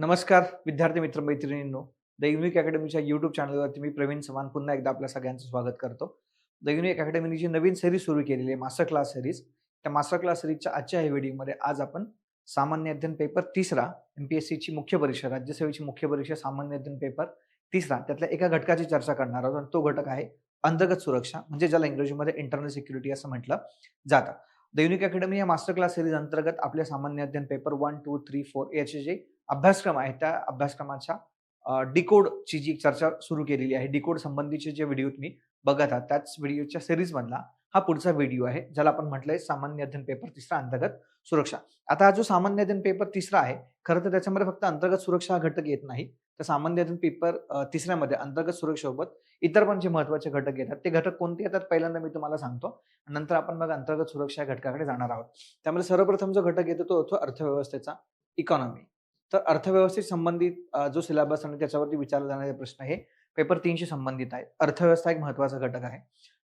नमस्कार विद्यार्थी मित्र मैत्रिणींनो. द युनिक अकॅडमीच्या यूट्यूब चॅनलवरती मी प्रवीण समान पुन्हा एकदा आपल्या सगळ्यांचं स्वागत करतो. द युनिक अकॅडमीने जी नवीन सिरीज सुरू केलेली आहे मास्टर क्लास सिरीज त्या मास्टर क्लास सिरीजच्या आजच्या या व्हिडिओमध्ये आज आपण सामान्य अध्ययन पेपर तिसरा एम पी एस सीची मुख्य परीक्षा राज्यसेवेची मुख्य परीक्षा सामान्य अध्ययन पेपर तिसरा त्यातल्या एका घटकाची चर्चा करणार आहोत. आणि तो घटक आहे अंतर्गत सुरक्षा म्हणजे ज्याला इंग्रजीमध्ये इंटरनल सिक्युरिटी असं म्हटलं जातं. द युनिक अकॅडमी या मास्टर क्लास सिरीज अंतर्गत आपल्या सामान्य अध्ययन paper one two three four याचे जे अभ्यासक्रम आहे त्या अभ्यासक्रमाच्या डिकोडची जी चर्चा सुरू केलेली आहे डिकोड संबंधीचे जे व्हिडिओ तुम्ही बघत आहात त्याच व्हिडिओच्या सिरीजमधला हा पुढचा व्हिडिओ आहे ज्याला आपण म्हटलंय सामान्य अध्ययन पेपर तिसरा अंतर्गत सुरक्षा. आता हा जो सामान्य अध्ययन पेपर तिसरा आहे खरं तर त्याच्यामध्ये फक्त अंतर्गत सुरक्षा हा घटक येत नाही. तर सामान्य अध्ययन पेपर तिसऱ्यामध्ये अंतर्गत सुरक्षेसोबत इतर पण जे महत्त्वाचे घटक येतात ते घटक कोणते येतात पहिल्यांदा मी तुम्हाला सांगतो. नंतर आपण मग अंतर्गत सुरक्षा या घटकाकडे जाणार आहोत. त्यामध्ये सर्वप्रथम जो घटक येतो तो अर्थव्यवस्थेचा इकॉनॉमी. तर अर्थव्यवस्थेशी संबंधित जो सिलेबस आणि त्याच्यावरती विचारले जाणारे प्रश्न हे पेपर तीनशी संबंधित आहे. अर्थव्यवस्था एक महत्त्वाचा घटक आहे.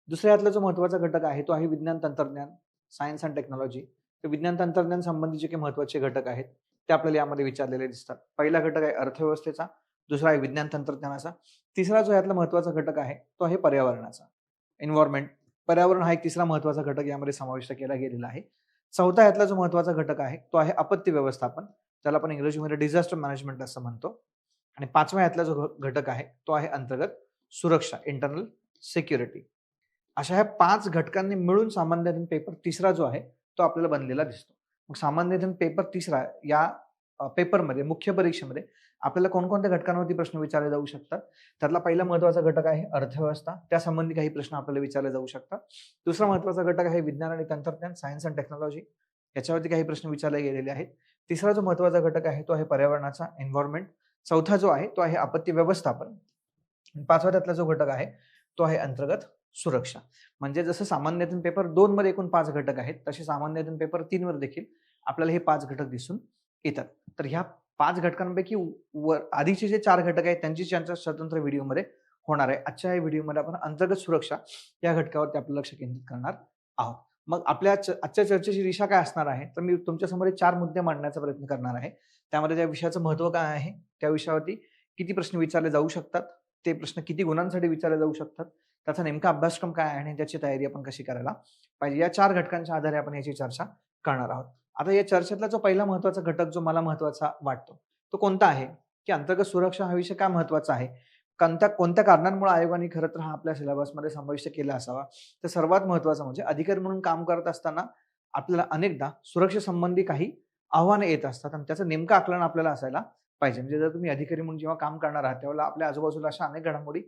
दुसऱ्या यातला जो महत्त्वाचा घटक आहे तो आहे विज्ञान तंत्रज्ञान सायन्स अँड टेक्नॉलॉजी तर विज्ञान तंत्रज्ञान संबंधीचे काही महत्त्वाचे घटक आहेत ते आपल्याला यामध्ये विचारलेले दिसतात. पहिला घटक आहे अर्थव्यवस्थेचा दुसरा आहे विज्ञान तंत्रज्ञानाचा तिसरा जो यातला महत्त्वाचा घटक आहे तो आहे पर्यावरणाचा. एन्व्हायरमेंट पर्यावरण हा एक तिसरा महत्त्वाचा घटक यामध्ये समाविष्ट केला गेलेला आहे. चौथा यातला जो महत्त्वाचा घटक आहे तो आहे आपत्ती व्यवस्थापन. ज्याला आपण इंग्रजीमध्ये डिझास्टर मॅनेजमेंट असं म्हणतो. आणि पाचवा यातला जो घटक आहे तो आहे अंतर्गत सुरक्षा इंटरनल सिक्युरिटी अशा ह्या पाच घटकांनी मिळून सामान्य पेपर तिसरा जो आहे तो आपल्याला बनलेला दिसतो. मग सामान्य अध्ययन पेपर तिसरा या पेपरमध्ये मुख्य परीक्षेमध्ये आपल्याला कोणकोणत्या घटकांवरती प्रश्न विचारले जाऊ शकतात? त्यातला पहिला महत्त्वाचा घटक आहे अर्थव्यवस्था. त्यासंबंधी काही प्रश्न आपल्याला विचारले जाऊ शकतात. दुसरा महत्त्वाचा घटक आहे विज्ञान आणि तंत्रज्ञान सायन्स अँड टेक्नॉलॉजी याच्यावरती काही प्रश्न विचारले गेलेले आहेत. तिसरा जो महत्त्वाचा घटक आहे तो आहे पर्यावरणाचा एन्व्हायरमेंट चौथा जो आहे तो आहे आपत्ती व्यवस्थापन. पाचवा त्यातला जो घटक आहे तो आहे अंतर्गत सुरक्षा. म्हणजे जसं सामान्यतून पेपर दोन मध्ये एकूण पाच घटक आहेत तसे सामान्यतून पेपर तीन वर देखील आपल्याला हे पाच घटक दिसून येतात. तर ह्या पाच घटकांपैकी वर आधीचे जे चार घटक आहेत त्यांची त्यांच्या स्वतंत्र व्हिडिओमध्ये होणार आहे. आजच्या या व्हिडिओमध्ये आपण अंतर्गत सुरक्षा या घटकावरती आपलं लक्ष केंद्रित करणार आहोत. मग आपल्या आजच्या चर्चेची दिशा काय असणार आहे? तर मी तुमच्यासमोर चार मुद्दे मांडण्याचा प्रयत्न करणार आहे. त्यामध्ये त्या विषयाचं महत्त्व काय आहे त्या विषयावरती किती प्रश्न विचारले जाऊ शकतात? ते प्रश्न किती गुणांसाठी विचारले जाऊ शकतात? त्याचा नेमका अभ्यासक्रम काय आहे आणि त्याची तयारी आपण कशी करायला पाहिजे? या चार घटकांच्या आधारे आपण याची चर्चा करणार आहोत. आता या चर्चेतला जो पहिला महत्त्वाचा घटक जो मला महत्त्वाचा वाटतो तो कोणता आहे? की अंतर्गत सुरक्षा हा विषय का महत्त्वाचा आहे? कोणत्या कोणत्या कारणांमुळे आयोगाने खरं तर हा आपल्या सिलेबसमध्ये समाविष्ट केला असावा? तर सर्वात महत्वाचं म्हणजे अधिकारी म्हणून काम करत असताना आपल्याला अनेकदा सुरक्षेसंबंधी काही आव्हाने येत असतात आणि त्याचं नेमकं आकलन आपल्याला असायला पाहिजे. म्हणजे जर तुम्ही अधिकारी म्हणून जेव्हा काम करणार आहात त्यावेळेला आपल्या आजूबाजूला अशा अनेक घडामोडी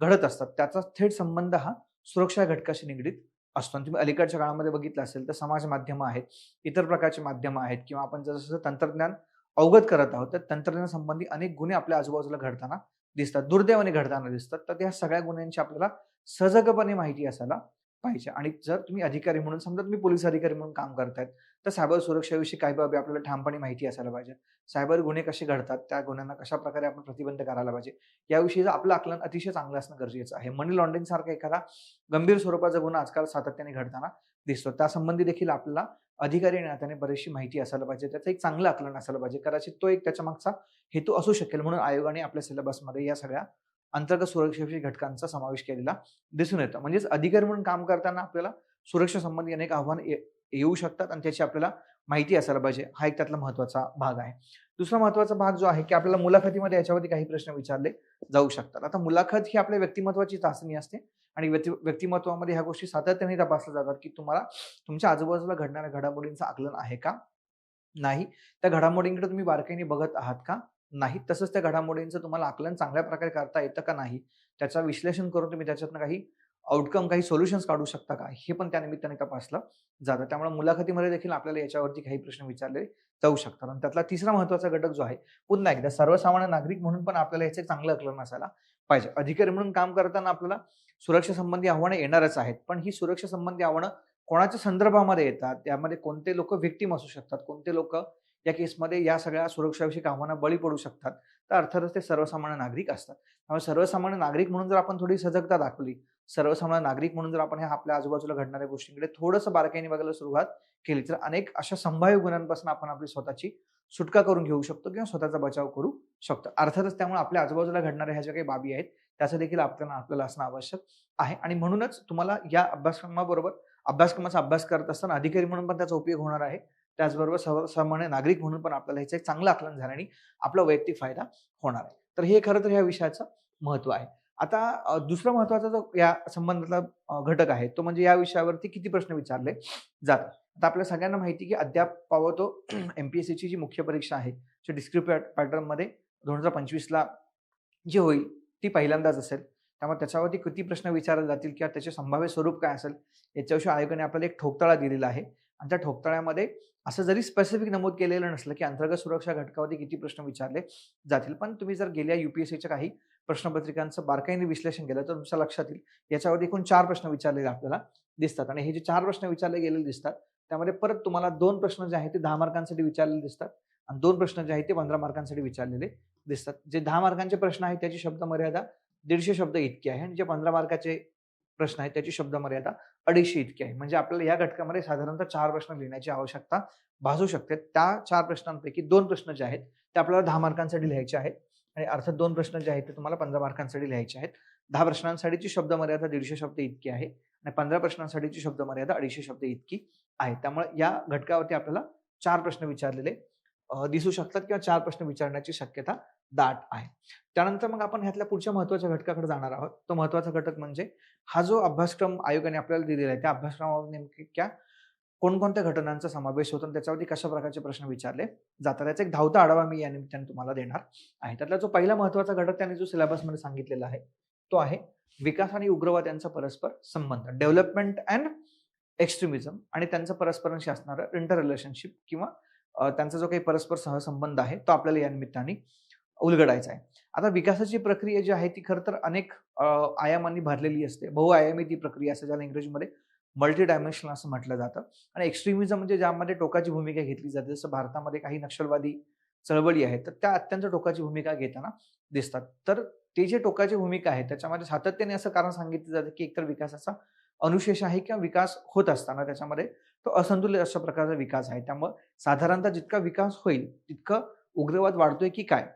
घडत असतात. त्याचा थेट संबंध हा सुरक्षा घटकाशी निगडीत असतो. आणि तुम्ही अलीकडच्या काळामध्ये बघितलं असेल तर समाज माध्यमं आहेत इतर प्रकारचे माध्यमं आहेत किंवा आपण जसं तंत्रज्ञान अवगत करत आहोत तर तंत्रज्ञान संबंधी अनेक गुन्हे आपल्या आजूबाजूला घडताना दिसतात. दुर्दैवाने घडताना दिसतात. तर त्या सगळ्या गुन्ह्यांची आपल्याला सजगपणे माहिती असायला पाहिजे. आणि जर तुम्ही अधिकारी म्हणून समजा तुम्ही पोलीस अधिकारी म्हणून काम करतायत तर सायबर सुरक्षेविषयी काही बाबी आपल्याला ठामपणे माहिती असायला पाहिजे. सायबर गुन्हे कसे घडतात त्या गुन्ह्यांना कशा प्रकारे आपण प्रतिबंध करायला पाहिजे याविषयीचं आपलं आकलन अतिशय चांगलं असणं गरजेचं आहे. मनी लॉन्ड्रिंग सारखा एखादा गंभीर स्वरूपाचा गुन्हा आजकाल सातत्याने घडताना दिसतो. त्यासंबंधी देखील आपल्याला अधिकारी नात्याने बरीचशी माहिती असायला पाहिजे. त्याचं एक चांगलं आकलन असायला पाहिजे. कदाचित तो एक त्याच्या मागचा हेतू असू शकेल म्हणून आयोगाने आपल्या सिलेबसमध्ये या सगळ्या अंतर्गत सुरक्षेविषयी घटकांचा समावेश केलेला दिसून येतो. म्हणजेच अधिकारी म्हणून काम करताना आपल्याला सुरक्षा संबंधी अनेक आव्हान येऊ शकतात आणि त्याची आपल्याला माहिती असायला पाहिजे. हा एक त्यातला महत्त्वाचा भाग आहे. दुसरा महत्त्वाचा भाग जो आहे की आपल्याला मुलाखतीमध्ये याच्यावरती काही प्रश्न विचारले जाऊ शकतात. आता मुलाखत ही आपल्या व्यक्तिमत्वाची चाचणी असते आणि व्यक्तिमत्वामध्ये ह्या गोष्टी सातत्याने तपासल्या जातात की तुम्हाला तुमच्या आजूबाजूला घडणाऱ्या घडामोडींचं आकलन आहे का? नाही. त्या घडामोडींकडे तुम्ही बारकाईने बघत आहात का? नाही. तसंच त्या घडामोडींचं तुम्हाला आकलन चांगल्या प्रकारे करता येतं का नाही? त्याचं विश्लेषण करून तुम्ही त्याच्यातनं काही आउटकम काही सोल्युशन्स काढू शकता का? हे पण त्या निमित्ताने तपासलं जातं. त्यामुळे मुलाखतीमध्ये देखील आपल्याला याच्यावरती काही प्रश्न विचारले जाऊ शकतात. आणि त्यातला तिसरा महत्त्वाचा घटक जो आहे पुन्हा एकदा सर्वसामान्य नागरिक म्हणून पण आपल्याला याचे चांगलं आकलन असायला पाहिजे. अधिकारी म्हणून काम करताना आपल्याला सुरक्षा संबंधी आव्हानं येणारच आहेत. पण ही सुरक्षा संबंधी आव्हानं कोणाच्या संदर्भामध्ये येतात? त्यामध्ये कोणते लोक व्हिक्टीम असू शकतात? कोणते लोक या केसमध्ये या सगळ्या सुरक्षाविषयी आव्हाना बळी पडू शकतात? तर अर्थातच ते सर्वसामान्य नागरिक असतात. त्यामुळे सर्वसामान्य नागरिक म्हणून जर आपण थोडी सजगता दाखवली सर्वसामान्य नागरिक म्हणून जर आपण ह्या आपल्या आजूबाजूला घडणाऱ्या गोष्टींकडे थोडंसं बारकाईने बघायला सुरुवात केली तर अनेक अशा संभाव्य गुन्ह्यांपासून आपण आपली स्वतःची सुटका करून घेऊ शकतो किंवा स्वतःचा बचाव करू शकतो. अर्थातच त्यामुळे आपल्या आजूबाजूला घडणाऱ्या ह्या ज्या काही बाबी आहेत त्याचं देखील आपल्याला आपल्याला असणं आवश्यक आहे. आणि म्हणूनच तुम्हाला या अभ्यासक्रमाबरोबर अभ्यासक्रमाचा अभ्यास करत असताना अधिकारी म्हणून पण त्याचा उपयोग होणार आहे. त्याचबरोबर सर्वसामान्य नागरिक म्हणून पण आपल्याला ह्याचं एक चांगलं आकलन झाल्याने आपला वैयक्तिक फायदा होणार आहे. तर हे खरं तर ह्या विषयाचं महत्त्व आहे. आता दुसरा महत्त्वाचा जो या संबंधातला घटक आहे तो म्हणजे या विषयावरती किती प्रश्न विचारले जातात. आता आपल्या सगळ्यांना माहिती की अद्याप पावतो सीची जी मुख्य परीक्षा आहे जी डिस्क्रिप्ट पॅटर्नमध्ये दोन हजार पंचवीसला जी होईल ती पहिल्यांदाच असेल. त्यामुळे त्याच्यावरती किती प्रश्न विचारले जातील किंवा त्याचे संभाव्य स्वरूप काय असेल याच्याविषयी आयोगाने आपल्याला एक ठोकताळा दिलेला आहे. आणि त्या ठोकताळ्यामध्ये असं जरी स्पेसिफिक नमूद केलेलं नसलं की अंतर्गत सुरक्षा घटकावरती किती प्रश्न विचारले जातील पण तुम्ही जर गेल्या युपीएससीच्या काही प्रश्नपत्रिकांचं बारकाईने विश्लेषण केलं तर तुमच्या लक्षात येईल. याच्यावरती एकूण चार प्रश्न विचारलेले आपल्याला दिसतात. आणि हे जे चार प्रश्न विचारले गेलेले दिसतात त्यामध्ये परत तुम्हाला दोन प्रश्न जे आहेत ते दहा मार्कांसाठी विचारलेले दिसतात आणि दोन प्रश्न जे आहेत ते पंधरा मार्कांसाठी विचारलेले दिसतात. जे दहा मार्कांचे प्रश्न आहेत त्याची शब्द मर्यादा दीडशे शब्द इतकी आहे आणि जे पंधरा मार्काचे प्रश्न आहेत त्याची शब्द मर्यादा अडीचशे इतकी आहे. म्हणजे आपल्याला या घटकामध्ये साधारणतः चार प्रश्न लिहिण्याची आवश्यकता भासू शकते. त्या चार प्रश्नांपैकी दोन प्रश्न जे आहेत ते आपल्याला दहा मार्कांसाठी लिहायचे आहेत. आणि अर्थात दोन प्रश्न जे आहेत ते तुम्हाला पंधरा मार्कांसाठी लिहायचे आहेत. दहा प्रश्नांसाठीची शब्द मर्यादा दीडशे शब्द इतकी आहे आणि पंधरा प्रश्नांसाठीची शब्द मर्यादा अडीचशे शब्द इतकी आहे. त्यामुळे या घटकावरती आपल्याला चार प्रश्न विचारलेले दिसू शकतात किंवा चार प्रश्न विचारण्याची शक्यता दाट आहे. त्यानंतर मग आपण ह्यातल्या पुढच्या महत्त्वाच्या घटकाकडे जाणार आहोत. तो महत्त्वाचा घटक म्हणजे हा जो अभ्यासक्रम आयोगाने आपल्याला दिलेला आहे त्या अभ्यासक्रमावर नेमक्या कोणकोणत्या घटनांचा समावेश होतो आणि त्याच्यावरती कशा प्रकारचे प्रश्न विचारले जातात त्याचा एक धावता आढावा मी या निमित्ताने तुम्हाला देणार आहे. त्यातला जो पहिला महत्त्वाचा घटक त्याने जो सिलेबसमध्ये सांगितलेला आहे तो आहे विकास आणि उग्रवाद यांचा परस्पर संबंध डेव्हलपमेंट अँड एक्स्ट्रीमिझम आणि त्यांचं परस्परांशी असणारं इंटर रिलेशनशिप किंवा त्यांचा जो काही परस्पर सहसंबंध आहे तो आपल्याला या निमित्ताने उलगडायचा आहे. आता विकासाची प्रक्रिया जी आहे ती खरं तर अनेक आयामांनी भरलेली असते. बहुआयामी ती प्रक्रिया असते ज्याला इंग्रजीमध्ये मल्टी डायमेन्शनल असं म्हटलं जातं. आणि एक्स्ट्रीमिझम म्हणजे ज्यामध्ये टोकाची भूमिका घेतली जाते. जसं भारतामध्ये काही नक्षलवादी चळवळी आहेत तर त्या अत्यंत टोकाची भूमिका घेताना दिसतात. तर ते जे टोकाची भूमिका आहे त्याच्यामध्ये सातत्याने असं कारण सांगितलं जातं की एकतर विकासाचा अनुशेष आहे किंवा विकास होत असताना त्याच्यामध्ये तो असंतुलित अशा प्रकारचा विकास आहे. त्यामुळं साधारणतः जितका विकास होईल तितकं उग्रवाद वाढतोय की काय?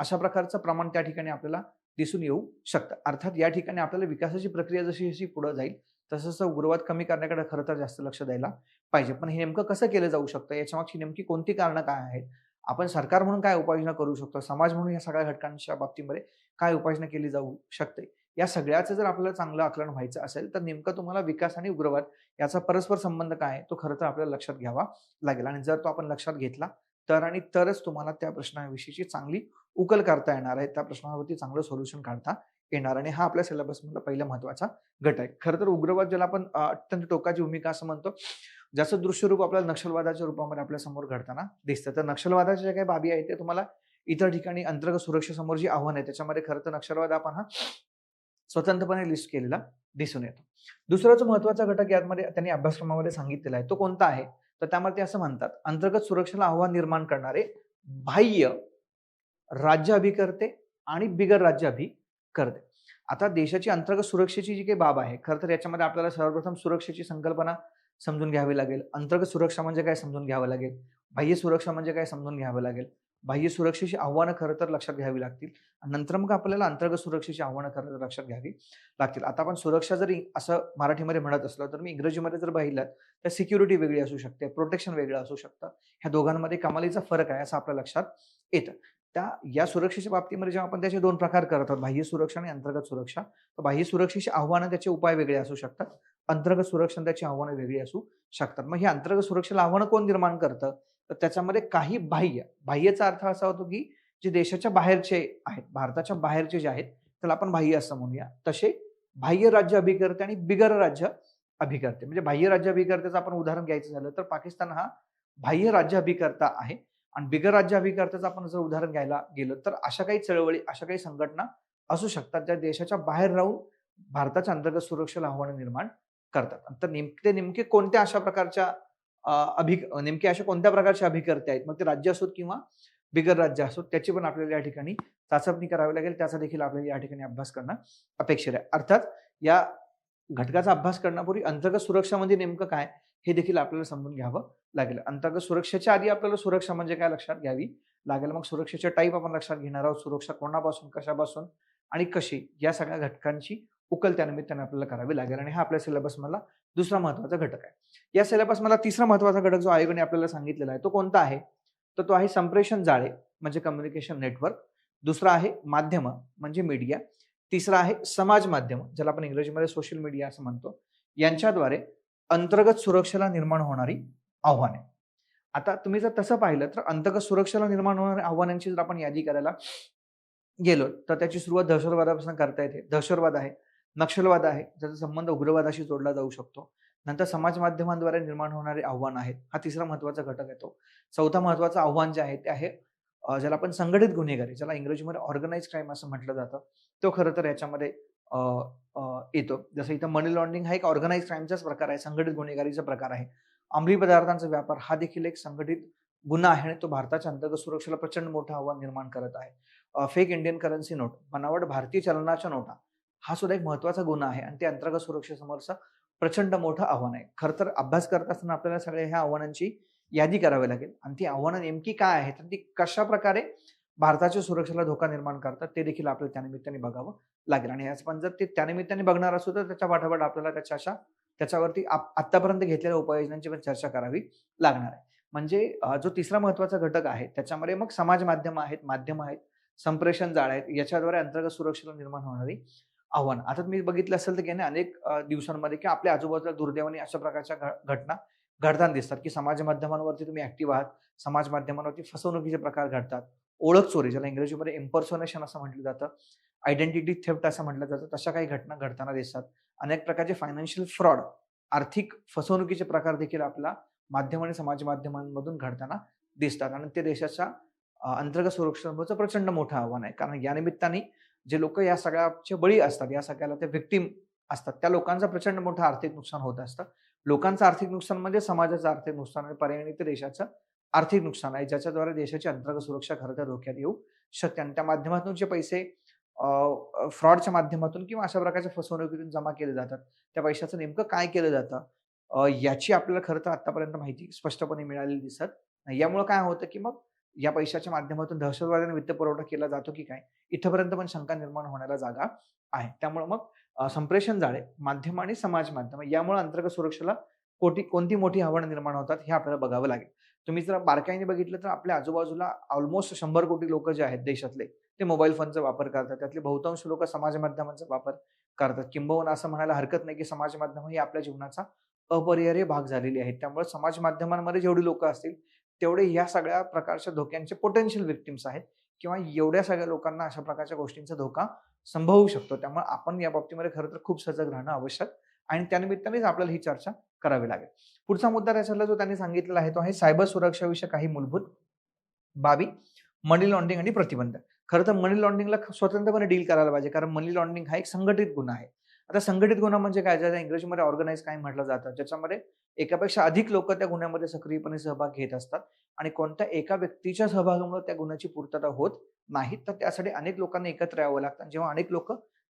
अशा प्रकारचं प्रमाण त्या ठिकाणी आपल्याला दिसून येऊ शकतं. अर्थात या ठिकाणी आपल्याला विकासाची प्रक्रिया जशी जशी पुढे जाईल तसंच उग्रवाद कमी करण्याकडे खरं तर जास्त लक्ष द्यायला पाहिजे. पण हे नेमकं कसं केलं जाऊ शकतं? याच्यामागची नेमकी कोणती कारणं काय आहेत? आपण सरकार म्हणून काय उपाययोजना करू शकतो? समाज म्हणून या सगळ्या घटकांच्या बाबतीमध्ये काय उपाययोजना केली जाऊ शकते? या सगळ्याचं जर आपल्याला चांगलं आकलन व्हायचं असेल तर नेमकं तुम्हाला विकास आणि उग्रवाद याचा परस्पर संबंध काय आहे? तो खरं तर आपल्याला लक्षात घ्यावा लागेल. आणि जर तो आपण लक्षात घेतला तर आणि तरच तुम्हाला त्या प्रश्नाविषयीची चांगली उकल करता येणार आहे. त्या प्रश्नावरती चांगलं सोल्युशन काढता येणार आणि हा आपल्या सिलेबसमधला पहिला महत्त्वाचा गट आहे. खरं तर उग्रवाद ज्याला आपण अत्यंत टोकाची भूमिका असं म्हणतो ज्याचं दृश्य रूप आपल्याला नक्षलवादाच्या रूपामध्ये आपल्यासमोर घडताना दिसतं. तर नक्षलवादाच्या ज्या काही बाबी आहेत ते तुम्हाला इतर ठिकाणी अंतर्गत सुरक्षेसमोर जी आव्हान आहे त्याच्यामध्ये खरं तर नक्षलवाद आपण हा स्वतंत्रपणे लिस्ट केलेला दिसून येतो. दुसरा जो महत्त्वाचा घटक यामध्ये त्यांनी अभ्यासक्रमामध्ये सांगितलेला आहे तो कोणता आहे? तर त्यामध्ये ते असं म्हणतात अंतर्गत सुरक्षेला आव्हान निर्माण करणारे बाह्य राज्य अभिकर्ते आणि बिगर राज्य करते. आता देशाची अंतर्गत सुरक्षेची जी काही बाब आहे खरं तर याच्यामध्ये आपल्याला सर्वप्रथम सुरक्षेची संकल्पना समजून घ्यावी लागेल. अंतर्गत सुरक्षा म्हणजे काय समजून घ्यावं लागेल? बाह्य सुरक्षा म्हणजे काय समजून घ्यावं लागेल? बाह्य सुरक्षेची आव्हानं खरं तर लक्षात घ्यावी लागतील. नंतर मग आपल्याला अंतर्गत सुरक्षेची आव्हानं खरं तर लक्षात घ्यावी लागतील. आता आपण सुरक्षा जरी असं मराठीमध्ये म्हणत असलो तर मी इंग्रजीमध्ये जर पाहिलं तर सिक्युरिटी वेगळी असू शकते प्रोटेक्शन वेगळं असू शकतं. ह्या दोघांमध्ये कमालीचा फरक आहे असं आपल्या लक्षात येतं. त्या या सुरक्षेच्या बाबतीमध्ये जेव्हा आपण त्याचे दोन प्रकार करत आहोत बाह्य सुरक्षा आणि अंतर्गत सुरक्षा तर बाह्य सुरक्षेची आव्हानं त्याचे उपाय वेगळे असू शकतात अंतर्गत सुरक्षा त्याची आव्हानं वेगळी असू शकतात. मग ही अंतर्गत सुरक्षेला आव्हानं कोण निर्माण करतं? तर त्याच्यामध्ये काही बाह्य बाह्यचा अर्थ असा होतो की जे देशाच्या बाहेरचे आहेत भारताच्या बाहेरचे जे आहेत त्याला आपण बाह्य असं म्हणूया. तसे बाह्य राज्य अभिकर्ते आणि बिगर राज्य अभिकर्ते. म्हणजे बाह्य राज्य अभिकर्त्याचं आपण उदाहरण घ्यायचं झालं तर पाकिस्तान हा बाह्य राज्य अभिकर्ता आहे. आणि बिगर राज्य अभिकर्त्याचं आपण जर उदाहरण घ्यायला गेलं तर अशा काही चळवळी अशा काही संघटना असू शकतात ज्या देशाच्या बाहेर राहून भारताच्या अंतर्गत सुरक्षेला आव्हानं निर्माण करतात. तर नेमके नेमके कोणत्या अशा प्रकारच्या अभि नेमके अशा कोणत्या प्रकारचे अभिकर्ते आहेत? मग ते राज्य असोत किंवा बिगर राज्य असोत त्याची पण आपल्याला या ठिकाणी चाचपणी करावी लागेल. त्याचा देखील आपल्याला या ठिकाणी अभ्यास करणं अपेक्षित आहे. अर्थात या घटकाचा अभ्यास करण्यापूर्वी अंतर्गत सुरक्षामध्ये नेमकं काय? हे देखील आपल्याला समजून घ्यावं लागेल. अंतर्गत सुरक्षेच्या आधी आपल्याला सुरक्षा म्हणजे काय लक्षात घ्यावी? लागेल मग सुरक्षेचे टाईप आपण लक्षात घेणार आहोत. सुरक्षा कोणापासून कशापासून आणि कशी? या सगळ्या घटकांची उकल त्यानिमित्ताने आपल्याला करावी लागेल. आणि हा आपल्या सिलेबस मला दुसरा महत्त्वाचा घटक आहे. या सिलेबस मला तिसरा महत्त्वाचा घटक जो आयोगाने आपल्याला सांगितलेला आहे तो कोणता आहे? तर तो आहे संप्रेषण जाळे म्हणजे कम्युनिकेशन नेटवर्क दुसरा आहे माध्यम म्हणजे मीडिया तिसरा आहे समाज माध्यम ज्याला आपण इंग्रजीमध्ये सोशल मीडिया असं म्हणतो. यांच्याद्वारे अंतर्गत सुरक्षेला निर्माण होणारी आव्हाने. आता तुम्ही जर तसं पाहिलं तर अंतर्गत सुरक्षेला निर्माण होणाऱ्या आव्हानांची जर आपण यादी करायला गेलो तर त्याची सुरुवात दहशतवादापासून करता येते. दहशतवाद आहे नक्षलवाद आहे ज्याचा संबंध उग्रवादाशी जोडला जाऊ शकतो. नंतर समाज माध्यमांद्वारे निर्माण होणारे आव्हान आहेत. हा तिसरा महत्त्वाचा घटक येतो चौथा महत्वाचं आव्हान जे आहे ते आहे ज्याला आपण संघटित गुन्हेगारी ज्याला इंग्रजीमध्ये ऑर्गनाईज क्राईम असं म्हटलं जातं तो खरं तर याच्यामध्ये येतो. जसं इथं मनी लॉन्ड्रिंग हा एक ऑर्गनाईज क्राईमचाच प्रकार आहे. संघटित गुन्हेगारीचा प्रकार आहे. अंमली पदार्थांचा व्यापार हा देखील एक संघटित गुन्हा आहे आणि तो भारताच्या अंतर्गत सुरक्षेला प्रचंड मोठं आव्हान निर्माण करत आहे. फेक इंडियन करन्सी नोट बनावट भारतीय चलनाच्या नोटा हा सुद्धा एक महत्त्वाचा गुन्हा आहे आणि ते अंतर्गत सुरक्षेसमोरचं प्रचंड मोठं आव्हान आहे. खरं तर अभ्यास करत असताना आपल्याला सगळ्या ह्या आव्हानांची यादी करावी लागेल. आणि ती आव्हानं नेमकी काय आहेत आणि ती कशा प्रकारे भारताच्या सुरक्षेला धोका निर्माण करतात ते देखील आपल्याला त्यानिमित्ताने बघावं लागेल. आणि याच पण जर ते त्यानिमित्ताने बघणार असू तर त्याच्या पाठोपाठ आपल्याला त्याच्या अशा त्याच्यावरती आतापर्यंत घेतलेल्या उपाययोजनांची पण चर्चा करावी लागणार आहे. म्हणजे जो तिसरा महत्त्वाचा घटक आहे त्याच्यामध्ये मग समाज माध्यम आहेत माध्यम आहेत संप्रेषण जाळ आहेत याच्याद्वारे अंतर्गत सुरक्षेला निर्माण होणारी आव्हान. आता मी बघितलं असेल तर की अनेक दिवसांमध्ये की आपल्या आजूबाजूला दुर्दैवाने अशा प्रकारच्या घटना घडताना दिसतात की समाज माध्यमांवरती तुम्ही ऍक्टिव्ह आहात समाज माध्यमांवरती फसवणुकीचे प्रकार घडतात. ओळख चोरी ज्याला इंग्रजीमध्ये इम्पर्सोनेशन असं म्हटलं जातं आयडेंटिटी थेफ्ट असं म्हटलं जातं तशा काही घटना घडताना दिसतात. अनेक प्रकारचे फायनान्शियल फ्रॉड आर्थिक फसवणुकीचे प्रकार देखील आपला माध्यम आणि समाज माध्यमांमधून घडताना दिसतात. आणि ते देशाच्या अंतर्गत सुरक्षेचं प्रचंड मोठं आव्हान आहे. कारण या निमित्ताने जे लोक या सगळ्याचे बळी असतात या सगळ्याला ते विक्टीम असतात. त्या लोकांचं प्रचंड मोठं आर्थिक नुकसान होत असतं. लोकांचं आर्थिक नुकसान म्हणजे समाजाचं आर्थिक नुकसान आणि पर्यायी ते देशाचं आर्थिक नुकसान आहे ज्याच्याद्वारे देशाची अंतर्गत सुरक्षा खरं तर धोक्यात येऊ शकते. आणि त्या माध्यमातून जे पैसे फ्रॉडच्या माध्यमातून किंवा अशा प्रकारच्या फसवणुकीतून जमा केले जातात त्या पैशाचं नेमकं काय केलं जातं याची आपल्याला खरं तर आतापर्यंत माहिती स्पष्टपणे मिळालेली दिसत नाही. यामुळे काय होतं की मग या पैशाच्या माध्यमातून दहशतवाद्यांना वित्तपुरवठा केला जातो की काय? इथपर्यंत पण शंका निर्माण होण्याला जागा आहे. त्यामुळे मग संप्रेषण जाळे माध्यम आणि समाज माध्यम यामुळे अंतर्गत सुरक्षेला कोटी कोणती मोठी आव्हानं निर्माण होतात हे आपल्याला बघावं लागेल. तुम्ही जर बारकाईने बघितलं तर आपल्या आजूबाजूला ऑलमोस्ट शंभर कोटी लोक जे आहेत देशातले ते मोबाईल फोनचा वापर करतात. त्यातले बहुतांश लोक समाज माध्यमांचा वापर करतात. किंबहुना असं म्हणायला हरकत नाही की समाज माध्यम ही आपल्या जीवनाचा अपरिहार्य भाग झालेली आहेत. त्यामुळे समाज माध्यमांमध्ये जेवढी लोक असतील तेवढे या सगळ्या प्रकारच्या धोक्यांचे पोटेन्शियल विक्टिम्स आहेत. किंवा एवढ्या सगळ्या लोकांना अशा प्रकारच्या गोष्टींचा धोका संभवू शकतो. त्यामुळे आपण या बाबतीमध्ये खरं तर खूप सजग राहणं आवश्यक. आणि त्यानिमित्तानेच आपल्याला ही चर्चा करावी लागेल. पुढचा मुद्दा त्याच्यातला जो त्यांनी सांगितलेला आहे तो आहे सायबर सुरक्षाविषयी काही मूलभूत बाबी मनी लॉन्ड्रिंग आणि प्रतिबंध. खरं तर मनी लॉन्ड्रिंगला स्वतंत्रपणे डील करायला पाहिजे कारण मनी लॉन्ड्रिंग हा एक संघटित गुन्हा आहे. आता संघटित गुन्हा म्हणजे काय? ज्याच्या इंग्रजीमध्ये ऑर्गनाईज काय म्हटलं जातं? ज्याच्यामध्ये एकापेक्षा अधिक लोक त्या गुन्ह्यामध्ये सक्रियपणे सहभाग घेत असतात आणि कोणत्या एका व्यक्तीच्या सहभागामुळे त्या गुन्ह्याची पूर्तता होत नाही तर त्यासाठी अनेक लोकांना एकत्र यावं लागतं जेव्हा अनेक लोक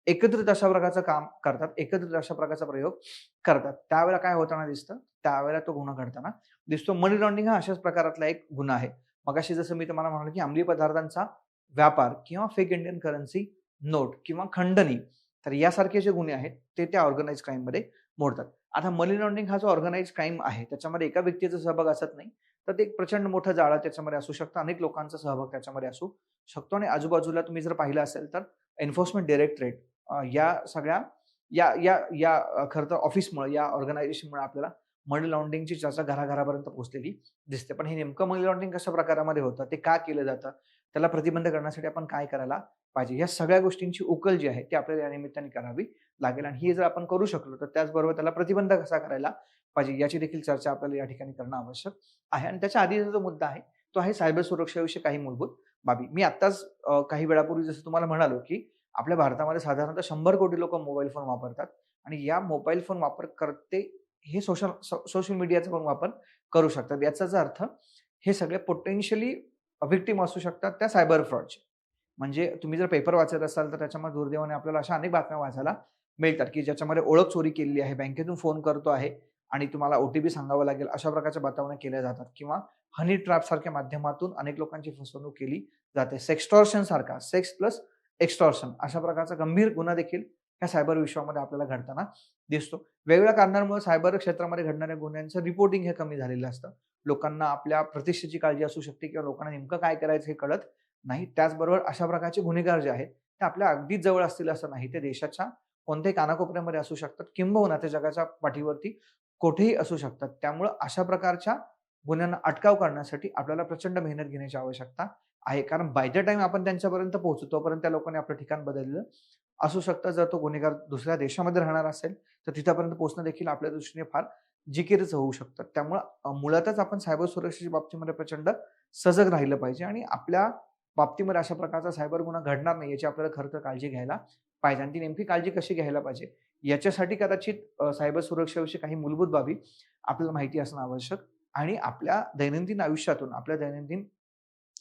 एकत्रित अशा प्रकारचं काम करतात एकत्रित अशा प्रकारचा प्रयोग करतात. त्यावेळेला काय होताना दिसतं? त्यावेळेला तो गुन्हा घडताना दिसतो. मनी लॉन्ड्रिंग हा अशाच प्रकारातला एक गुन्हा आहे. मगाशी जसं मी तुम्हाला म्हणालो की अंमली पदार्थांचा व्यापार किंवा फेक इंडियन करन्सी नोट किंवा खंडणी तर यासारखे जे गुन्हे आहेत ते त्या ऑर्गनाईज क्राईममध्ये मोडतात. आता मनी लॉन्ड्रिंग हा जो ऑर्गनाईज क्राईम आहे त्याच्यामध्ये एका व्यक्तीचा सहभाग असत नाही तर ते एक प्रचंड मोठं जाळं त्याच्यामध्ये असू शकतं. अनेक लोकांचा सहभाग त्याच्यामध्ये असू शकतो. आणि आजूबाजूला तुम्ही जर पाहिलं असेल तर एन्फोर्समेंट डायरेक्टरेट या सगळ्या या या या खरं तर ऑफिसमुळे या ऑर्गनायझेशनमुळे आपल्याला मनी लॉन्ड्रिंगची चर्चा घराघरापर्यंत पोहोचलेली दिसते. पण हे नेमकं मनी लॉन्ड्रिंग कशा प्रकारामध्ये होतं ते का केलं जातं त्याला प्रतिबंध करण्यासाठी आपण काय करायला पाहिजे या सगळ्या गोष्टींची उकल जी आहे ती आपल्याला या निमित्ताने करावी लागेल. आणि ही जर आपण करू शकलो तर त्याचबरोबर त्याला प्रतिबंध कसा करायला पाहिजे याची देखील चर्चा आपल्याला या ठिकाणी करणं आवश्यक आहे. आणि त्याच्या आधीचा जो मुद्दा आहे तो आहे सायबर सुरक्षेविषयी काही मूलभूत बाबी. मी आत्ताच काही वेळापूर्वी जसं तुम्हाला म्हणालो की आपल्या भारतामध्ये साधारणतः शंभर कोटी लोक मोबाईल फोन वापरतात आणि या मोबाईल फोन वापर करते हे सोशल सोशल मीडियाचा पण वापर करू शकतात. याचाच अर्थ हे सगळे पोटेन्शियली विक्टीम असू शकतात त्या सायबर फ्रॉडचे म्हणजे तुम्ही जर पेपर वाचत असाल तर त्याच्यामध्ये दुर्दैवाने आपल्याला अशा अनेक बातम्या वाचायला मिळतात की ज्याच्यामध्ये ओळख चोरी केलेली आहे बँकेतून फोन करतो आहे आणि तुम्हाला ओटीपी सांगावं लागेल अशा प्रकारच्या वातावरण केल्या जातात. किंवा हनी ट्रॅप सारख्या माध्यमातून अनेक लोकांची फसवणूक केली जाते. सेक्स्टॉर्शन सारखा सेक्स प्लस एक्स्टॉर्शन अशा प्रकारचा गंभीर गुन्हा देखील ह्या सायबर विश्वामध्ये आपल्याला घडताना दिसतो. वेगवेगळ्या कारणांमुळे सायबर क्षेत्रामध्ये घडणाऱ्या गुन्ह्यांचं रिपोर्टिंग हे कमी झालेलं असतं. लोकांना आपल्या प्रतिष्ठेची काळजी असू शकते किंवा लोकांना नेमकं काय करायचं हे कळत नाही. त्याचबरोबर अशा प्रकारचे गुन्हेगार जे आहेत ते आपल्या अगदीच जवळ असतील असं नाही. ते देशाच्या कोणत्याही कानाकोपऱ्यामध्ये असू शकतात. किंबहुना ते जगाच्या पाठीवरती कुठेही असू शकतात. त्यामुळं अशा प्रकारच्या गुन्ह्यांना अटकाव करण्यासाठी आपल्याला प्रचंड मेहनत घेण्याची आवश्यकता आहे. कारण बाय द टाइम आपण त्यांच्यापर्यंत पोहोचू तोपर्यंत त्या लोकांनी आपलं ठिकाण बदललं. असू शकतं जर तो गुन्हेगार दुसऱ्या देशामध्ये राहणार असेल तर तिथपर्यंत पोहोचणं देखील आपल्या दृष्टीने फार जिकीरच होऊ शकतं. त्यामुळं मुळातच आपण सायबर सुरक्षेच्या बाबतीमध्ये प्रचंड सजग राहिलं पाहिजे आणि आपल्या बाबतीमध्ये अशा प्रकारचा सायबर गुन्हा घडणार नाही याची आपल्याला खरं तर काळजी घ्यायला पाहिजे. आणि ती नेमकी काळजी कशी घ्यायला पाहिजे? याच्यासाठी कदाचित सायबर सुरक्षेविषयी काही मूलभूत बाबी आपल्याला माहिती असणं आवश्यक. आणि आपल्या दैनंदिन आयुष्यातून आपल्या दैनंदिन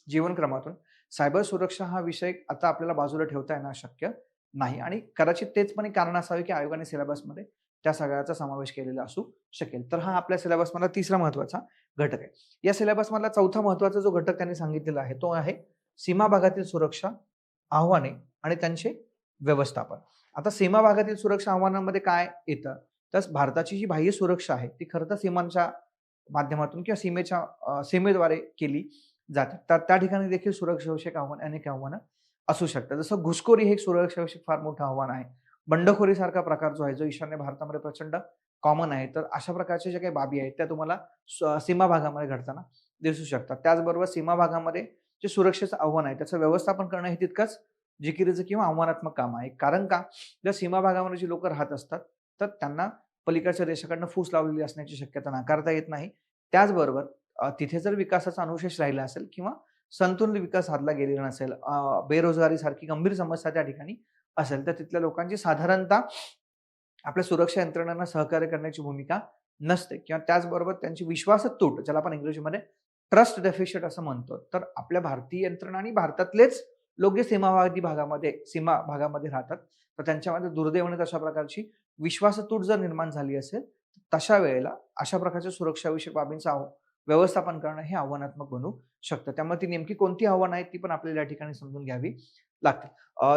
जीवनक्रमातून सायबर सुरक्षा हा विषय आता आपल्याला बाजूला ठेवता येणं शक्य नाही आणि कदाचित तेच पण एक कारण असावे की आयोगाने सिलेबसमध्ये त्या सगळ्याचा समावेश केलेला असू शकेल. तर हा आपल्या सिलेबसमधला तिसरा महत्त्वाचा घटक आहे. या सिलेबसमधला चौथा महत्त्वाचा जो घटक त्यांनी सांगितलेला आहे तो आहे सीमा भागातील सुरक्षा आव्हाने आणि त्यांचे व्यवस्थापन. आता सीमा भागातील सुरक्षा आव्हानांमध्ये काय येतं? तर भारताची जी बाह्य सुरक्षा आहे ती खरं तर सीमांच्या माध्यमातून किंवा सीमेच्या सीमेद्वारे केली जातात. तर त्या ठिकाणी देखील सुरक्षाविषयक आव्हान अनेक आव्हानं असू शकतात. जसं घुसखोरी हे एक सुरक्षाविषयक फार मोठं आव्हान आहे. बंडखोरी सारखा प्रकार जो आहे जो ईशान्य भारतामध्ये प्रचंड कॉमन आहे. तर अशा प्रकारच्या ज्या काही बाबी आहेत त्या तुम्हाला सीमा भागामध्ये घडताना दिसू शकतात. त्याचबरोबर सीमा भागामध्ये जे सुरक्षेचं आव्हान आहे त्याचं व्यवस्थापन करणं हे तितकंच जिकिरीचं किंवा आव्हानात्मक काम आहे. कारण का? जर सीमा भागामध्ये जी लोक राहत असतात तर त्यांना पलीकडच्या देशाकडनं फूस लावलेली असण्याची शक्यता नाकारता येत नाही. त्याचबरोबर तिथे जर विकासाचा अनुशेष राहिला असेल किंवा संतुलित विकास साधला गेलेला नसेल बेरोजगारी सारखी गंभीर समस्या त्या ठिकाणी असेल तर तिथल्या लोकांची साधारणतः आपल्या सुरक्षा यंत्रणांना सहकार्य करण्याची भूमिका नसते किंवा त्याचबरोबर त्यांची विश्वासच तूट ज्याला आपण इंग्रजीमध्ये ट्रस्ट डेफिशिट असं म्हणतो. तर आपल्या भारतीय यंत्रणा आणि भारतातलेच लोक जे सीमावादी भागामध्ये सीमा भागामध्ये राहतात तर त्यांच्यामध्ये दुर्दैवाने अशा प्रकारची विश्वासतूट जर निर्माण झाली असेल तशा वेळेला अशा प्रकारच्या सुरक्षाविषयक बाबींचा व्यवस्थापन करणं हे आव्हानात्मक बनू शकतं. त्यामुळे ती नेमकी कोणती आव्हानं आहेत ती पण आपल्याला या ठिकाणी समजून घ्यावी लागते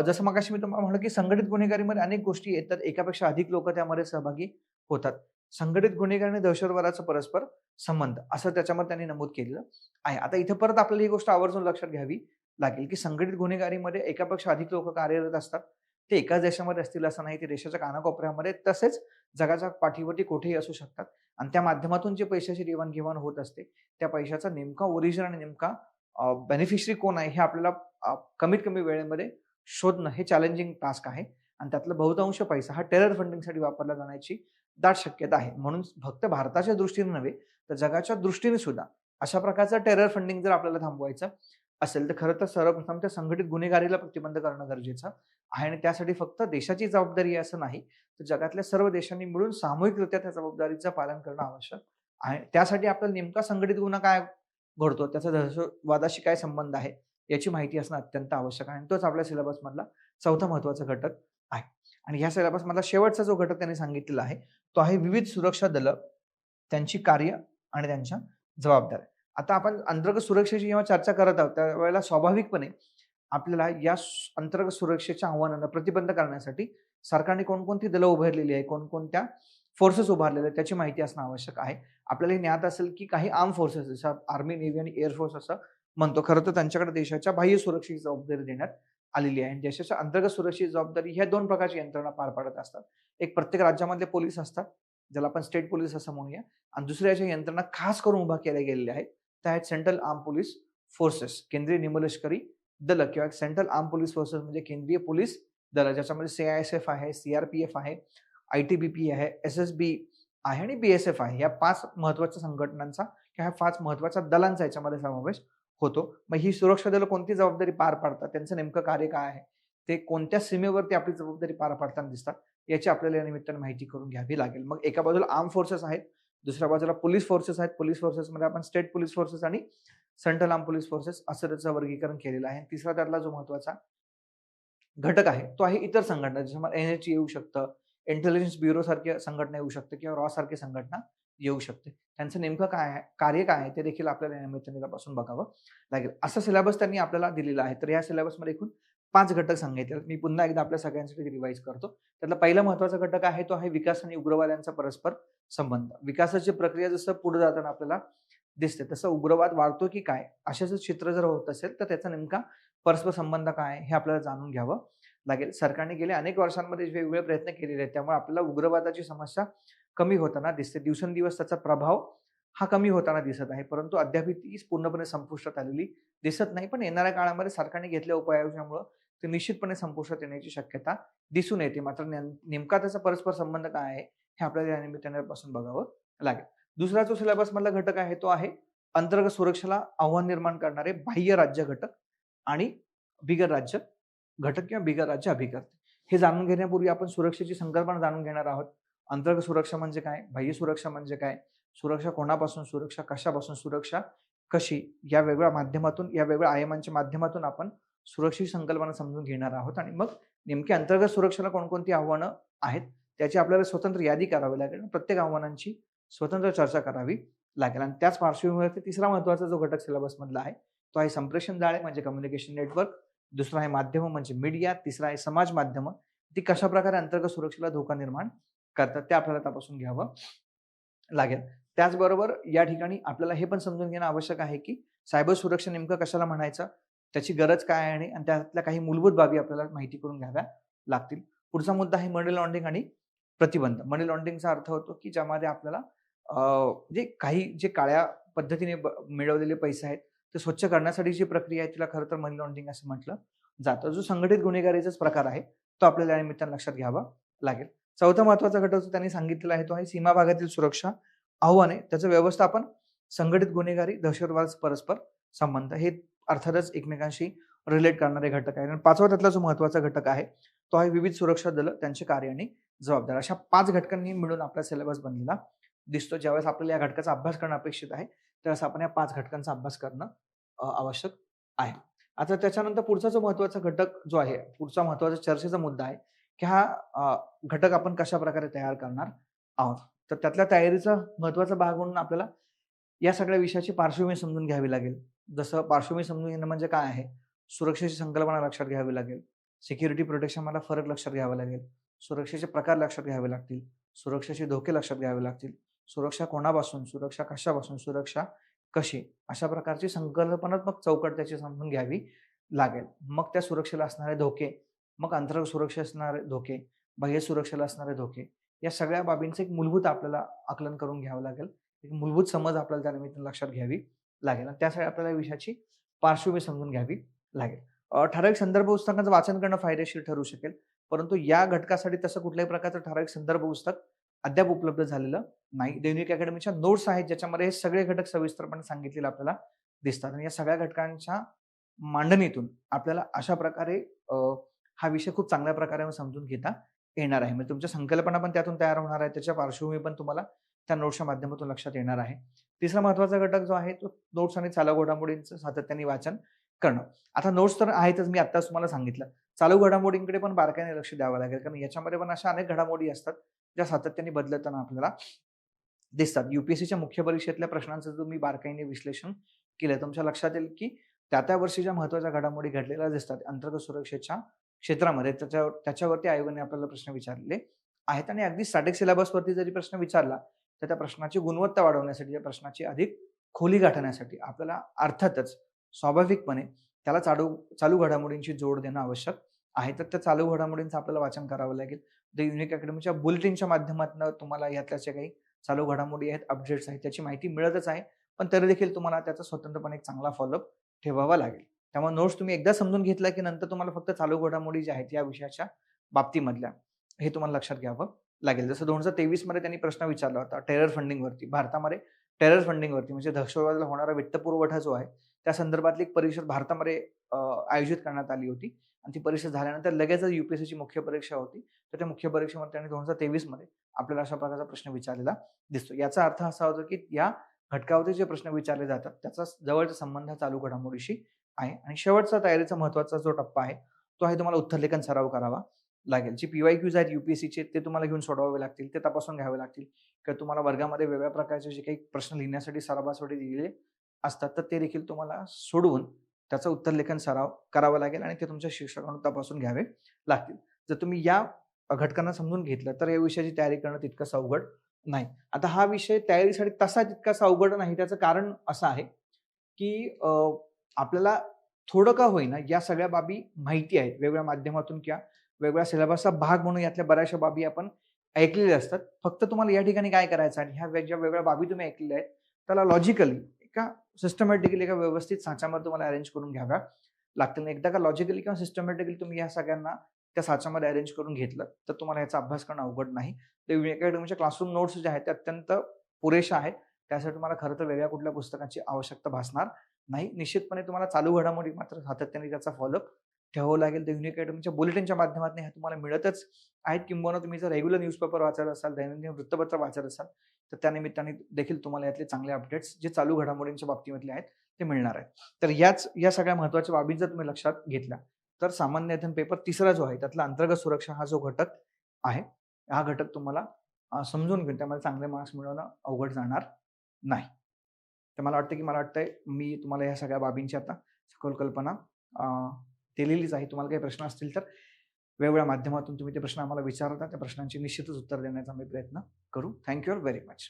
जसं मग मी तुम्हाला म्हणलं की संघटित गुन्हेगारीमध्ये अनेक गोष्टी येतात एकापेक्षा अधिक लोक त्यामध्ये सहभागी होतात. संघटित गुन्हेगार आणि दहशतवादाचा परस्पर संबंध असं त्याच्यामध्ये त्यांनी नमूद केलेलं आहे. आता इथं परत आपल्याला ही गोष्ट आवर्जून लक्षात घ्यावी लागेल की संघटित गुन्हेगारीमध्ये एकापेक्षा अधिक लोक कार्यरत असतात. ते एकाच देशामध्ये असतील असं नाही ते देशाच्या कानाकोपऱ्यामध्ये तसेच जगाच्या पाठीवरती कुठेही असू शकतात. आणि त्या माध्यमातून जे पैशाची देवाणघेवाण होत असते त्या पैशाचा नेमका ओरिजिन आणि नेमका बेनिफिशरी कोण आहे हे आपल्याला कमीत कमी वेळेमध्ये शोधणं हे चॅलेंजिंग टास्क आहे. आणि त्यातला बहुतांश पैसा हा टेरर फंडिंगसाठी वापरला जाण्याची दाट शक्यता आहे. म्हणून फक्त भारताच्या दृष्टीने नव्हे तर जगाच्या दृष्टीने सुद्धा अशा प्रकारचं टेरर फंडिंग जर आपल्याला थांबवायचं असेल तर खरं तर सर्वप्रथम त्या संघटित गुन्हेगारीला प्रतिबंध करणं गरजेचं. आहे आणि त्यासाठी फक्त देशाची जबाबदारी असं नाही. तर जगातल्या सर्व देशांनी मिळून सामूहिकरित्या त्या जबाबदारीचं पालन करणं आवश्यक आहे. त्यासाठी आपल्याला नेमका संघटित गुन्हा काय घडतो? त्याचा दहशतवादाशी काय संबंध आहे? याची माहिती असणं अत्यंत आवश्यक आहे. आणि तोच आपल्या सिलेबसमधला चौथा महत्त्वाचा घटक आहे. आणि ह्या सिलेबसमधला शेवटचा जो घटक त्यांनी सांगितलेला आहे तो आहे विविध सुरक्षा दल त्यांची कार्य आणि त्यांच्या जबाबदाऱ्या. आता आपण अंतर्गत सुरक्षेची जेव्हा चर्चा करत आहोत त्यावेळेला स्वाभाविकपणे आपल्याला या अंतर्गत सुरक्षेच्या आव्हानांना प्रतिबंध करण्यासाठी सरकारने कोणकोणती दलं उभारलेली आहे कोणकोणत्या फोर्सेस उभारलेले आहेत त्याची माहिती असणं आवश्यक आहे. आपल्याला हे ज्ञात असेल की काही आर्म फोर्सेस जसं आर्मी नेव्ही आणि एअरफोर्स असं म्हणतो. खरं तर त्यांच्याकडे देशाच्या बाह्य सुरक्षेची जबाबदारी देण्यात आलेली आहे. देशाच्या अंतर्गत सुरक्षेची जबाबदारी ह्या दोन प्रकारची यंत्रणा पार पाडत असतात. एक प्रत्येक राज्यामधले पोलीस असतात ज्याला आपण स्टेट पोलीस असं म्हणूया. आणि दुसऱ्या ज्या यंत्रणा खास करून उभा केल्या गेलेल्या आहेत त्या आहेत सेंट्रल आर्म पोलीस फोर्सेस केंद्रीय निमलष्करी दल किंवा एक सेंट्रल आर्म पोलीस फोर्सेस म्हणजे केंद्रीय पोलीस दल ज्याच्यामध्ये सी आय एस एफ आहे सीआरपीएफ आहे आय टी बी पी आहे एस एस बी आहे आणि बी एस एफ आहे. या पाच महत्त्वाच्या संघटनांचा किंवा ह्या पाच महत्त्वाच्या दलांचा याच्यामध्ये समावेश होतो. मग ही सुरक्षा दल कोणती जबाबदारी पार पाडतात? त्यांचं नेमकं कार्य काय आहे? ते कोणत्या सीमेवरती आपली जबाबदारी पार पाडताना दिसतात? याची आपल्याला या निमित्तानं माहिती करून घ्यावी लागेल. मग एका बाजूला आर्म फोर्सेस आहेत दुसऱ्या बाजूला पोलीस फोर्सेस आहेत. पोलीस फोर्सेसमध्ये आपण स्टेट पोलीस फोर्सेस आणि सेंट्रल आर्म पोलीस फोर्सेस असं त्याचं वर्गीकरण केलेलं आहे. तिसरा त्यातला जो महत्त्वाचा घटक आहे तो आहे इतर संघटना. जसं एन एच येऊ शकतं इंटेलिजन्स ब्युरो सारख्या संघटना येऊ शकते किंवा रॉ सारखी संघटना येऊ शकते. त्यांचं नेमकं काय आहे कार्य काय आहे ते देखील आपल्याला या बघावं लागेल. असा सिलेबस त्यांनी आपल्याला दिलेला आहे. तर या सिलेबसमध्ये एकूण पाच घटक सांगितले मी पुन्हा एकदा आपल्या सगळ्यांसाठी रिवाईज करतो. त्यातला पहिला महत्त्वाचा घटक आहे तो आहे विकास आणि उग्रवाद्यांचा परस्पर संबंध. विकासाची प्रक्रिया जसं पुढे जाताना आपल्याला दिसते. तसं उग्रवाद वाढतो की काय? अशाच चित्र जर होत असेल तर त्याचा नेमका परस्पर संबंध काय आहे हे आपल्याला जाणून घ्यावं लागेल. सरकारने गेल्या अनेक वर्षांमध्ये वेगवेगळे प्रयत्न केलेले आहेत त्यामुळे आपल्याला उग्रवादाची समस्या कमी होताना दिसते. दिवसेंदिवस त्याचा प्रभाव हा कमी होताना दिसत आहे. परंतु अद्याप ती पूर्णपणे संपुष्टात आलेली दिसत नाही. पण येणाऱ्या काळामध्ये सरकारने घेतल्या उपाययोजनामुळे ते निश्चितपणे संपुष्टात येण्याची शक्यता दिसून येते. मात्र नेमका त्याचा परस्पर संबंध काय आहे हे आपल्याला या निमित्ताने बघावं लागेल. दुसरा जो सिलेबस मधला घटक आहे तो आहे अंतर्गत सुरक्षेला आव्हान निर्माण करणारे बाह्य राज्य घटक आणि बिगर राज्य घटक किंवा बिगर राज्य अभिकर्ते हे जाणून घेण्यापूर्वी आपण सुरक्षेची संकल्पना जाणून घेणार आहोत. अंतर्गत सुरक्षा म्हणजे काय? बाह्य सुरक्षा म्हणजे काय? सुरक्षा कोणापासून सुरक्षा कशापासून सुरक्षा कशी? या वेगळ्या माध्यमातून या वेगळ्या आयामांच्या माध्यमातून आपण सुरक्षेची संकल्पना समजून घेणार आहोत आणि मग नेमकी अंतर्गत सुरक्षेला कोणकोणती आव्हानं आहेत त्याची आपल्याला स्वतंत्र यादी करावी लागेल. प्रत्येक आव्हानांची स्वतंत्र चर्चा करावी लागेल. आणि त्याच पार्श्वभूमीवरती तिसरा महत्त्वाचा जो घटक सिलेबसमधला आहे तो आहे संप्रेषण जाळे म्हणजे कम्युनिकेशन नेटवर्क दुसरा आहे माध्यम म्हणजे मीडिया तिसरा आहे समाज माध्यम. ती कशा प्रकारे अंतर्गत सुरक्षेला धोका निर्माण करतात ते आपल्याला तपासून घ्यावं लागेल. त्याचबरोबर या ठिकाणी आपल्याला हे पण समजून घेणं आवश्यक आहे की सायबर सुरक्षा नेमकं कशाला म्हणायचं? त्याची गरज काय आहे? आणि त्यातल्या काही मूलभूत बाबी आपल्याला माहिती करून घ्याव्या लागतील. पुढचा मुद्दा आहे मनी लॉन्ड्रिंग आणि प्रतिबंध. मनी लॉन्ड्रिंगचा अर्थ होतो की ज्यामध्ये आपल्याला जे म्हणजे काही जे काळ्या पद्धतीने मिळवलेले पैसे आहेत ते स्वच्छ करण्यासाठी जी प्रक्रिया आहे तिला खरं तर मनी लॉन्ड्रिंग असं म्हटलं जातं. जो संघटित गुन्हेगारीचाच प्रकार आहे तो आपल्याला या निमित्तानं लक्षात घ्यावा लागेल. चौथा महत्त्वाचा घटक जो त्यांनी सांगितलेला आहे तो आहे सीमा भागातील सुरक्षा आव्हाने. त्याचं व्यवस्थापन संघटित गुन्हेगारी दहशतवाद परस्पर संबंध हे अर्थातच एकमेकांशी रिलेट करणारे घटक आहे आणि पाचवा त्यातला जो महत्त्वाचा घटक आहे तो आहे विविध सुरक्षा दल त्यांचे कार्य आणि जबाबदार अशा पाच घटकांनी मिळून आपला सिलेबस बनलेला दिसतो ज्यावेळेस आपल्याला या घटकाचा अभ्यास करणं अपेक्षित आहे त्यावेळेस आपण या पाच घटकांचा अभ्यास करणं आवश्यक आहे. आता त्याच्यानंतर पुढचा जो महत्त्वाचा घटक जो आहे पुढचा महत्त्वाचा चर्चेचा मुद्दा आहे की हा घटक आपण कशा प्रकारे तयार करणार आहोत? तर त्यातल्या तयारीचा महत्त्वाचा भाग म्हणून आपल्याला या सगळ्या विषयाची पार्श्वभूमी समजून घ्यावी लागेल. जसं पार्श्वभूमी समजून घेणं म्हणजे काय आहे? सुरक्षेची संकल्पना लक्षात घ्यावी लागेल. सिक्युरिटी प्रोटेक्शन मला फरक लक्षात घ्यावा लागेल. सुरक्षेचे प्रकार लक्षात घ्यावे लागतील. सुरक्षेचे धोके लक्षात घ्यावे लागतील. सुरक्षा कोणापासून सुरक्षा कशापासून सुरक्षा कशी? अशा प्रकारची संकल्पनात्मक चौकट त्याची समजून घ्यावी लागेल. मग त्या सुरक्षेला असणारे धोके मग अंतर्गत सुरक्षा असणारे धोके बाह्य सुरक्षेला असणारे धोके या सगळ्या बाबींचं एक मूलभूत आपल्याला आकलन करून घ्यावं लागेल. एक मूलभूत समज आपल्याला त्या निमित्तानं लक्षात घ्यावी लागेल आणि त्यासाठी आपल्याला विषयाची पार्श्वभूमी समजून घ्यावी लागेल. ठराविक संदर्भ पुस्तकांचं वाचन करणं फायदेशीर ठरू शकेल परंतु या घटकासाठी तसं कुठल्याही प्रकारचं ठराविक संदर्भ पुस्तक अद्याप उपलब्ध झालेलं नाही. दैनिक अकॅडमीच्या नोट्स आहेत ज्याच्यामध्ये हे सगळे घटक सविस्तरपणे सांगितलेले आपल्याला दिसतात. आणि या सगळ्या घटकांच्या मांडणीतून आपल्याला अशा प्रकारे हा विषय खूप चांगल्या प्रकारे समजून घेता येणार आहे. म्हणजे तुमच्या संकल्पना पण त्यातून तयार होणार आहे त्याच्या पार्श्वभूमी पण तुम्हाला त्या नोट्सच्या माध्यमातून लक्षात येणार आहे. तिसरा महत्त्वाचा घटक जो आहे तो नोट्स आणि चालू घडामोडींचं सातत्याने वाचन करणं. आता नोट्स तर आहेतच मी आत्ताच तुम्हाला सांगितलं. चालू घडामोडींकडे पण बारकाईने लक्ष द्यावं लागेल. कारण याच्यामध्ये पण अशा अनेक घडामोडी असतात ज्या सातत्याने बदलताना आपल्याला दिसतात. युपीएससीच्या मुख्य परीक्षेतल्या प्रश्नांचं तुम्ही बारकाईने विश्लेषण केलं तुमच्या लक्षात येईल की त्या त्या वर्षीच्या महत्त्वाच्या घडामोडी घडलेल्या दिसतात. अंतर्गत सुरक्षेच्या क्षेत्रामध्ये त्याच्या त्याच्यावरती आयोगाने आपल्याला प्रश्न विचारले आहेत आणि अगदी स्टॅटिक सिलेबसवरती जरी प्रश्न विचारला तर त्या प्रश्नाची गुणवत्ता वाढवण्यासाठी त्या प्रश्नाची अधिक खोली गाठण्यासाठी आपल्याला अर्थातच स्वाभाविकपणे त्याला चालू चालू घडामोडींची जोड देणं आवश्यक आहे. तर त्या चालू घडामोडींचं आपल्याला वाचन करावं लागेल. द युनिक अकॅडमीच्या बुलेटिनच्या माध्यमातून तुम्हाला यातल्या ज्या काही चालू घडामोडी आहेत अपडेट्स आहेत त्याची माहिती मिळतच आहे. पण तरी देखील तुम्हाला त्याचा स्वतंत्रपणे एक चांगला फॉलोअप ठेवावा लागेल. त्यामुळे नोट्स तुम्ही एकदा समजून घेतला की नंतर तुम्हाला फक्त चालू घडामोडी ज्या आहेत या विषयाच्या बाबतीमधल्या हे तुम्हाला लक्षात घ्यावं लागेल. जसं दोन हजार तेवीसमध्ये त्यांनी प्रश्न विचारला होता टेरर फंडिंगवरती भारतामध्ये टेरर फंडिंगवरती म्हणजे दहशतवादाला होणारा वित्तपुरवठा जो आहे त्या संदर्भातली एक परिषद भारतामध्ये आयोजित करण्यात आली होती. आणि ती परीक्षा झाल्यानंतर लगेचच युपीएससीची मुख्य परीक्षा होती. तर त्या मुख्य परीक्षेमध्ये त्यांनी दोन हजार तेवीसमध्ये आपल्याला अशा प्रकारचा प्रश्न विचारलेला दिसतो. याचा अर्थ असा होतो की या घटकावरती जे प्रश्न विचारले जातात त्याचा जवळचा संबंध चालू घडामोडीशी आहे. आणि शेवटचा तयारीचा महत्त्वाचा जो टप्पा आहे तो आहे तुम्हाला उत्तरलेखन सराव करावा लागेल. जी पी वाय क्यूज आहेत युपीएससीचे ते तुम्हाला घेऊन सोडवावे लागतील ते तपासून घ्यावे लागतील. किंवा तुम्हाला वर्गामध्ये वेगळ्या प्रकारचे जे काही प्रश्न लिहिण्यासाठी सरावासाठी दिलेले असतात तर ते देखील तुम्हाला सोडवून त्याचं उत्तरलेखन सराव करावा लागेल आणि ते तुमच्या शिक्षकांना तपासून घ्यावे लागतील. जर तुम्ही या घटकांना समजून घेतलं तर या विषयाची तयारी करणं तितकंच अवघड नाही. आता हा विषय तयारीसाठी तसा तितकासा अवघड नाही त्याचं कारण असं आहे की आपल्याला थोडं का होईना या सगळ्या बाबी माहिती आहेत. वेगवेगळ्या माध्यमातून किंवा वेगवेगळ्या सिलेबसचा भाग म्हणून यातल्या बऱ्याचशा बाबी आपण ऐकलेल्या असतात. फक्त तुम्हाला या ठिकाणी काय करायचं आणि ह्या ज्या वेगळ्या बाबी तुम्ही ऐकलेल्या आहेत त्याला लॉजिकली एका सिस्टमॅटिकली एका व्यवस्थित साच्यामध्ये तुम्हाला अरेंज करून घ्याव्या लागतील. एकदा का लॉजिकली किंवा सिस्टमॅटिकली तुम्ही या सगळ्यांना त्या साच्यामध्ये अरेंज करून घेतलं तर तुम्हाला याचा अभ्यास करणं अवघड नाही. तर अकॅडमीच्या क्लासरूम नोट्स जे आहेत ते अत्यंत पुरेशा आहेत. त्यासाठी तुम्हाला खरं तर वेगळ्या कुठल्या पुस्तकांची आवश्यकता भासणार नाही. निश्चितपणे तुम्हाला चालू घडामोडी मात्र सातत्याने त्याचा फॉलोअप ठेवावं लागेल. तर युनिक अकॅडमीच्या बुलेटिनच्या माध्यमातून ह्या तुम्हाला मिळतच आहेत. किंबहुना तुम्ही जर रेग्युलर न्यूजपेपर वाचत असाल दैनंदिन वृत्तपत्र वाचत असाल तर त्यानिमित्ताने देखील तुम्हाला यातले चांगले अपडेट्स जे चालू घडामोडींच्या बाबतीमधले आहेत ते मिळणार आहेत. तर याच या सगळ्या महत्त्वाच्या बाबी जर तुम्ही लक्षात घेतल्या तर सामान्य अध्ययन पेपर तिसरा जो आहे त्यातला अंतर्गत सुरक्षा हा जो घटक आहे हा घटक तुम्हाला समजून घेऊन त्यामध्ये चांगले मार्क्स मिळवणं अवघड जाणार नाही. तर मला वाटतं की मला वाटतंय मी तुम्हाला या सगळ्या बाबींची आता सखोल कल्पना दिलेलीच आहे. तुम्हाला काही प्रश्न असतील तर वेगवेगळ्या माध्यमातून तुम्ही ते प्रश्न आम्हाला विचारता त्या प्रश्नांची निश्चितच उत्तर देण्याचा मी प्रयत्न करू. Thank you very much